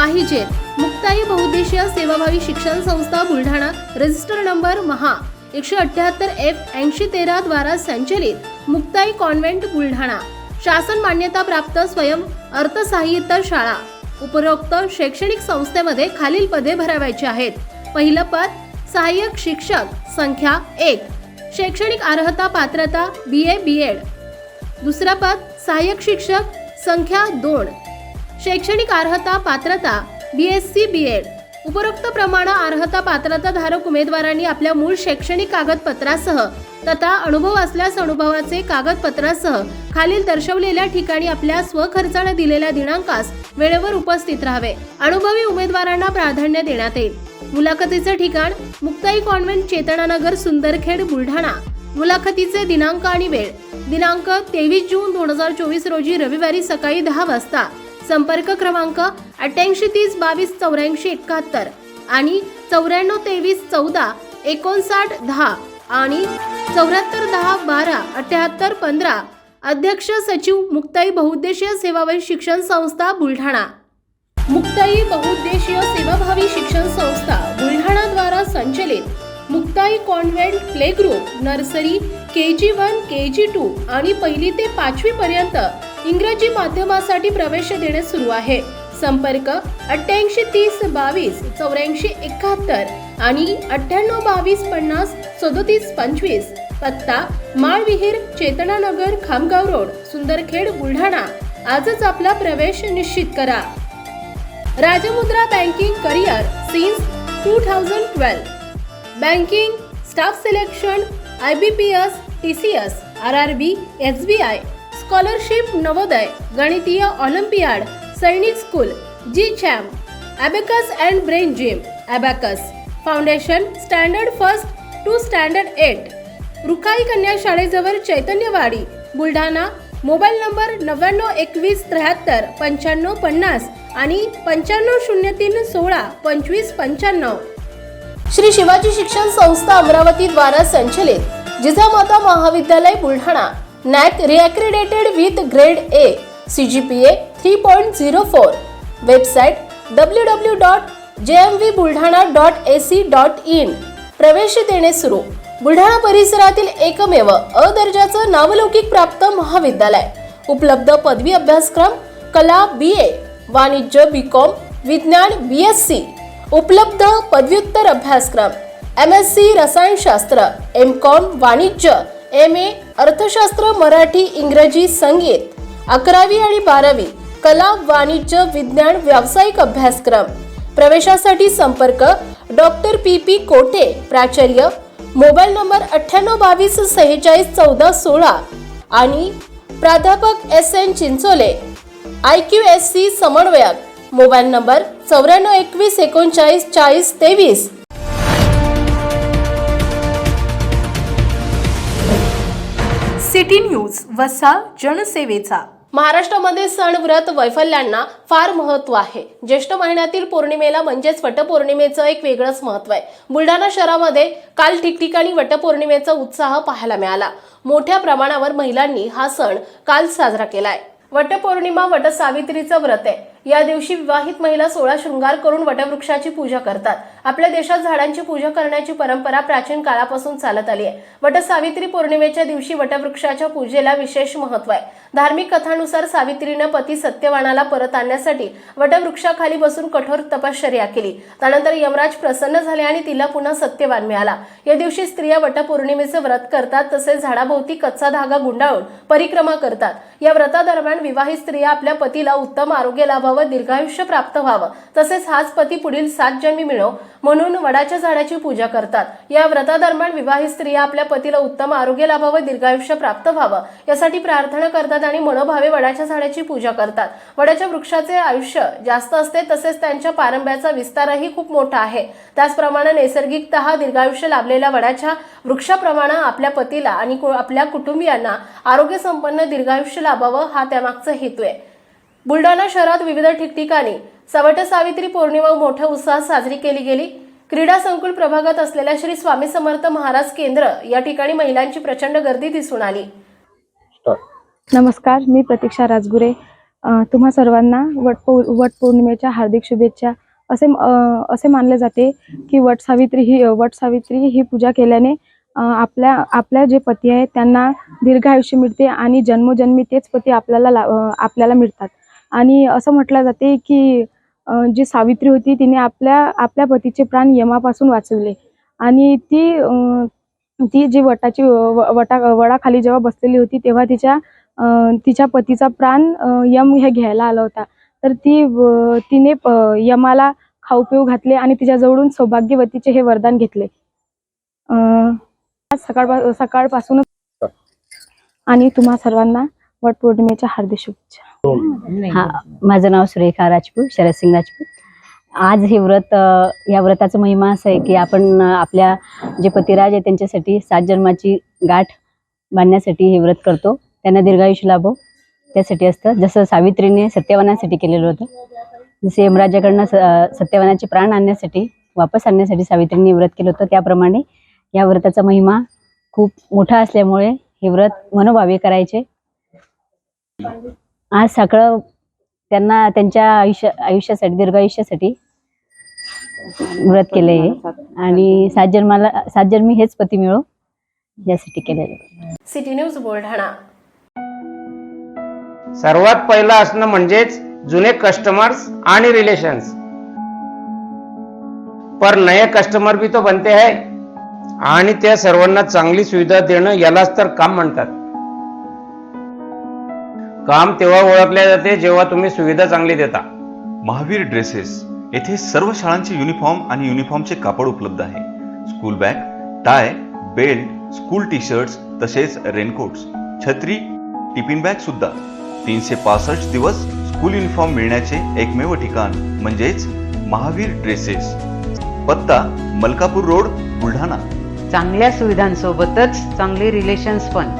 पाहिजेत मुक्ताई बहुद्देशीय सेवाभावी शिक्षण संस्था बुलढाणा. रजिस्टर नंबर महा. एकशे अठ्याहत्तर एफ ऐंशी तेरा द्वारा संचलित मुक्ताई कॉन्व्हेंट बुलढाणा. शासन मान्यता प्राप्त स्वयं अर्थसाहित्य शाळा. उपरोक्त शैक्षणिक संस्थेमध्ये खालील पदे भरावायची आहेत. पहिलं पद सहाय्यक शिक्षक संख्या एक. शैक्षणिक अर्हता पात्रता बी ए बी एड दुसरा पद सहाय्यक शिक्षक संख्या दोन. शैक्षणिक अर्हता पात्रता B S C B Ed उपरोक्त प्रमाण अर्हता पात्रता धारक उमेदवारांनी आपल्या मूळ शैक्षणिक कागदपत्रासह तथा अनुभव असल्यास अनुभवाचे कागदपत्रासह खालील दर्शवलेल्या ठिकाणी आपल्या स्वखर्चाने दिलेल्या दिनांकास वेळेवर उपस्थित राहावे. अनुभवी उमेदवारांना प्राधान्य देण्यात येईल. मुलाखतीचे ठिकाण मुक्ताई कॉन्व्हेंट चेतनानगर सुंदरखेड बुलढाणा. मुलाखतीचे दिनांक आणि वेळ. दिनांक तेवीस जून दोन हजार चोवीस रोजी रविवारी सकाळी दहा वाजता. संपर्क क्रमांक अठ्ठ्याऐंशी तीस बावीस चौऱ्याऐंशी एकाहत्तर आणि चौऱ्याण्णव तेवीस चौदा एकोणसाठ दहा आणि चौऱ्याहत्तर दहा बारा अठ्याहत्तर पंधरा. अध्यक्ष सचिव मुक्ताई बहुउद्देशीय सेवाभावी शिक्षण संस्था बुलढाणा. मुक्ताई बहुउद्देशीय सेवाभावी शिक्षण संस्था बुलढाणाद्वारा संचलित Muktai convent play group nursery K G one K G two आणि पहिली ते पाचवी पर्यंत इंग्रजी माध्यमासाठी प्रवेश देणे सुरू आहे. संपर्क अठ्ठ्याऐंशी तीस बावीस चौऱ्याऐंशी एकाहत्तर आणि अठ्ठ्याण्णव बावीस पन्नास सदोतीस पंचवीस पत्ता माळविहीर चेतनानगर खामगाव रोड सुंदरखेड बुलढाणा. आजच आपला प्रवेश निश्चित करा. Rajmudra banking career since two thousand twelve. Banking staff selection I B P S T C S R R B S B I. Scholarship Navodaya गणितीय olympiad Sainik school G champ abacus and brain gym abacus foundation standard first to standard eight Rukhai कन्या शाळेजवळ Chaitanyawadi Buldhana mobile number नव्याण्णव एकवीस त्र्याहत्तर पंच्याण्णव पन्नास आणि पंच्याण्णव शून्य तीन सोळा पंचवीस पंच्याण्णव. श्री शिवाजी शिक्षण संस्था अमरावती द्वारा संचलित जिजामाता महाविद्यालय Buldhana NAAC reaccredited with grade A C G P A three point zero four website W W dot J M V Buldhana dot A C dot in प्रवेश देणे सुरू. बुलढाणा परिसरातील एकमेव अ दर्जाचं नावलौकिक प्राप्त महाविद्यालय. उपलब्ध पदवी अभ्यासक्रम कला बी ए वाणिज्य बी कॉम विज्ञान बी एस सी उपलब्ध पदव्युत्तर अभ्यासक्रम एम एस सी रसायनशास्त्र एम कॉम वाणिज्य एम ए अर्थशास्त्र मराठी इंग्रजी संगीत. अकरावी आणि बारावी कला वाणिज्य विज्ञान व्यावसायिक अभ्यासक्रम. प्रवेशासाठी संपर्क डॉक्टर पी पी कोटे प्राचार्य. मोबाईल नंबर अठ्ठ्याण्णव बावीस सेहेचाळीस चौदा सोळा. आणि प्राध्यापक S N Chinchole. I Q S C समन्वयक. मोबाईल नंबर चौऱ्याण्णव एकवीस एकोणचाळीस चाळीस तेवीस. सिटी न्यूज वसा जनसेवेचा. महाराष्ट्रामध्ये सण व्रत वैफल्यांना फार महत्त्व आहे. ज्येष्ठ महिन्यातील पौर्णिमेला म्हणजेच वटपौर्णिमेचं एक वेगळंच महत्त्व आहे. बुलढाणा शहरामध्ये काल ठिकठिकाणी वटपौर्णिमेचा उत्साह पाहायला मिळाला. मोठ्या प्रमाणावर महिलांनी हा सण काल साजरा केलाय. वटपौर्णिमा वटसावित्रीचं व्रत आहे. या दिवशी विवाहित महिला सोळा शृंगार करून वटवृक्षाची पूजा करतात. आपल्या देशात झाडांची पूजा करण्याची परंपरा प्राचीन काळापासून चालत आली आहे. वटसावित्री पौर्णिमेच्या दिवशी वटवृक्षाच्या पूजेला विशेष महत्त्व आहे. धार्मिक कथानुसार सावित्रीनं पती सत्यवानाला परत आणण्यासाठी वटवृक्षाखाली बसून कठोर तपश्चर्या केली. त्यानंतर यमराज प्रसन्न झाले आणि तिला पुन्हा सत्यवान मिळाला. या दिवशी स्त्रिया वटपौर्णिमेचे व्रत करतात तसेच झाडाभोवती कच्चा धागा गुंडाळून परिक्रमा करतात. या व्रतादरम्यान विवाहित स्त्रिया आपल्या पतीला उत्तम आरोग्य लाभावं दीर्घायुष्य प्राप्त व्हावं. तसेच हाच पती पुढील सात जन्मी मिळो म्हणून वडाच्या झाडाची पूजा करतात. या व्रतादरम्यान विवाहित स्त्रिया आपल्या पतीला उत्तम आरोग्य लाभावं दीर्घायुष्य प्राप्त व्हावं यासाठी प्रार्थना करतात आणि मनोभावे वडाच्या झाडाची पूजा करतात. वडाच्या वृक्षाचे आयुष्य जास्त असते तसेच त्यांच्या पारंब्याचा विस्तारही खूप मोठा आहे. त्याचप्रमाणे नैसर्गिकतः दीर्घायुष्य लाभलेल्या वडाच्या वृक्षाप्रमाणे आपल्या पतीला आणि कु- आपल्या कुटुंबियांना आरोग्य संपन्न दीर्घायुष्य लाभावं हा त्यामागचा हेतू आहे. बुलढाणा शहरात विविध ठिकठिकाणी सवट सावित्री पौर्णिमा मोठ्या उत्साहात साजरी केली गेली. क्रीडा संकुल प्रभागात असलेल्या श्री स्वामी समर्थ महाराज केंद्र या ठिकाणी महिलांची प्रचंड गर्दी दिसून आली. नमस्कार मी प्रतीक्षा राजगुरे. तुम्हा सर्वांना वटपौ वटपौर्णिमेच्या हार्दिक शुभेच्छा. असे असे मानले जाते की वटसावित्री ही वटसावित्री ही पूजा केल्याने आपल्या आपल्या जे पती आहेत त्यांना दीर्घ आयुष्य मिळते आणि जन्मोजन्मी तेच पती आपल्याला आपल्याला मिळतात. आणि असं म्हटलं जाते की जी सावित्री होती तिने आपल्या आपल्या पतीचे प्राण यमापासून वाचवले. आणि ती ती जी वटाची वटा वडाखाली जेव्हा बसलेली होती तेव्हा तिच्या तिच्या पतीचा प्राण यम हे घ्यायला आला होता. तर ती तिने यमाला खाऊ पिऊ घातले आणि तिच्याजवळून सौभाग्यवतीचे हे वरदान घेतले. आज सकाळ सकाळपासूनच आणि तुम्हा सर्वांना वटपौर्णिमेच्या हार्दिक शुभेच्छा. हा माझं नाव सुरेखा राजपूत शरदसिंग राजपूत. आज हे व्रत या व्रताचं महिमा असं आहे की आपण आपल्या जे पतिराज आहे त्यांच्यासाठी सात जन्माची गाठ बांधण्यासाठी हे व्रत करतो. त्यांना दीर्घायुष्य लाभो. त्यासाठी असतं जसं सावित्रीने सत्यवानासाठी केलेलं होतं जसे यमराजाकडनं सत्यवानाचे प्राण आणण्यासाठी वापस आणण्यासाठी सावित्रीने व्रत केलं होतं त्याप्रमाणे या व्रताचा महिमा खूप मोठा असल्यामुळे हे व्रत मनोभावे करायचे. आज सगळं त्यांना त्यांच्या आयुष्य आयुष्यासाठी दीर्घ आयुष्यासाठी व्रत केले आणि सात जन्माला सात जन्मी हेच पती मिळो यासाठी केलेलं. City news Buldhana. सर्वात पहिलं असणं म्हणजेच जुने कस्टमर्स आणि रिलेशन्स पर नए कस्टमर भी तो बनते है आणि त्या सर्वांना चांगली सुविधा देणं यालाच तर काम म्हणतात. काम तेव्हा ओळखले जाते जेव्हा तुम्ही सुविधा चांगली देता. महावीर ड्रेसेस येथे सर्व शाळांचे युनिफॉर्म आणि युनिफॉर्मचे कापड उपलब्ध आहे. School bag tie belt school T shirts तसेच रेनकोट्स छत्री टिफिन बॅग सुद्धा. तीनशे पासष्ट दिवस स्कूल युनिफॉर्म मिळण्याचे एकमेव ठिकाण म्हणजेच महावीर ड्रेसेस. पत्ता मलकापूर रोड बुलढाणा. चांगल्या सुविधांसोबतच चांगले रिलेशन्स पण.